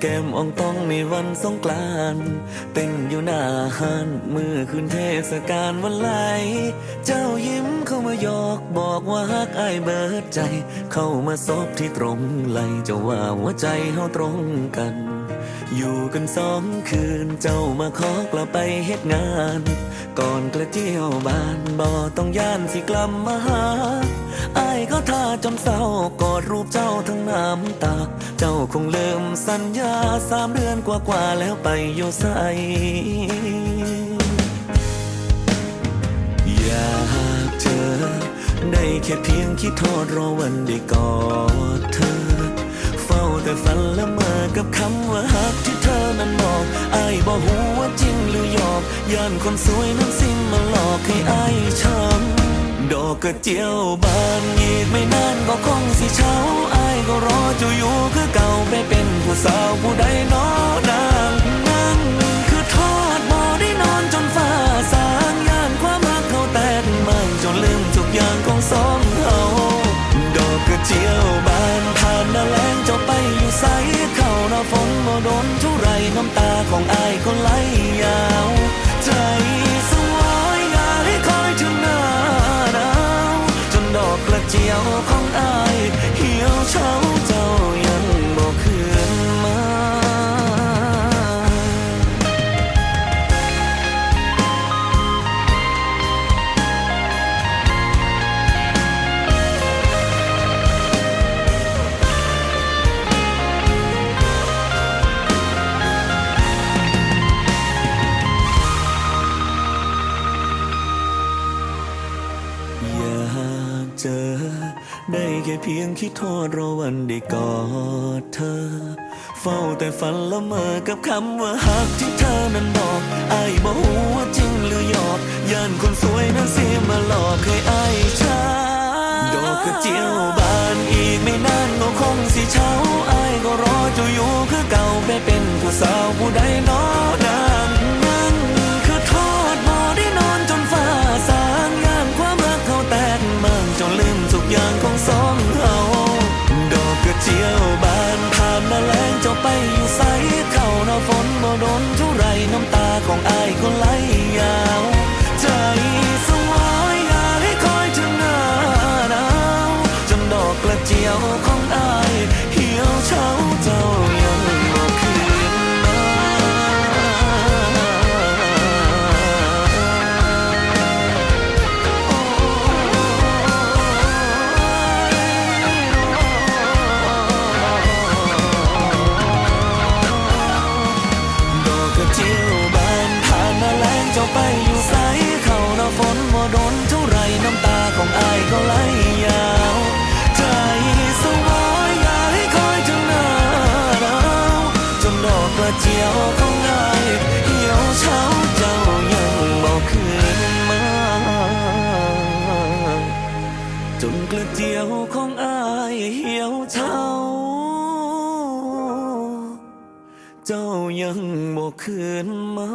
แก้มองต้องในวันสงกรานต์เต้นอยู่หน้าห้านมือคืนเทศกาลวันไหล เจ้ายิ้มเข้ามาหยอกบอกว่าฮักไอเบิดใจ เข้ามาซบที่ตรงไหลเจ้าว่าหัวใจเฮาตรงกัน อยู่กันสองคืนเจ้ามาขอกลับไปเฮ็ดงาน ก่อนกระเจียวบานบ่ต้องย่านสิกลับมาหา อายก็ท่าจนเศร้ากอดรูปเจ้าทั้งน้ำตา เจ้าคงเริ่มสัญญาสามเดือนกว่าๆแล้วไปอยู่ใสอยากเจอ ได้แค่เพียงคิดโทษรอวันได้กอดเธอ เฝ้าแต่ฝันละเมอกับคำว่าฮักที่เธอนั้นบอกอายบอกหูว่าจริงหรือหยอกย่านคนสวยนั้นสิ้นมาหลอกให้อายชอก กระเจียวบานอีกไม่นานก็คงสิเช้าอายก็รอเจะอยู่คือเก่าไปเป็นผู้สาวผู้ใดนอนางนั่งคือทอดบ่ได้นอนจนฟ้าสางย่านความรักเขาแตกมันจนลืมทุกอย่างของสองเฮาดอกกระเจียวบานผ่านหน้าแล้งเจ้าไปอยู่ใสเข้าหน้าฝนบ่โดนเท่าไรน้ำตาของอายก็ไหลยาว อยากเจอ ได้แค่เพียงคิดโทษรอวันได้กอดเธอ เฝ้าแต่ฝันละเมอกับคำว่าฮักที่เธอนั้นบอกอายบอกว่าจริงหรือหยอกย่านคนสวยนั้นเสียมาหลอกให้อายช้าดอกกระเจียวบานอีกไม่นานก็คงสิเช้าอายก็รอเจ้าอยู่คือเก่าไปเป็นผู้สาวผู้ใดนอนา จ้าไปอยู่ใสเข้าหน้าฝนบ่โดนเท่าไรน้ำตาของอายก็ไหลยาวใจสวายอยากให้คอยถึงหน้าหนาวจนดอกกระเจียวของอายเหี่ยวเฉาเจ้ายังบ่คืนมาจนกระเจียวของอายเหี่ยวเฉา เจ้ายังบอกคืนมา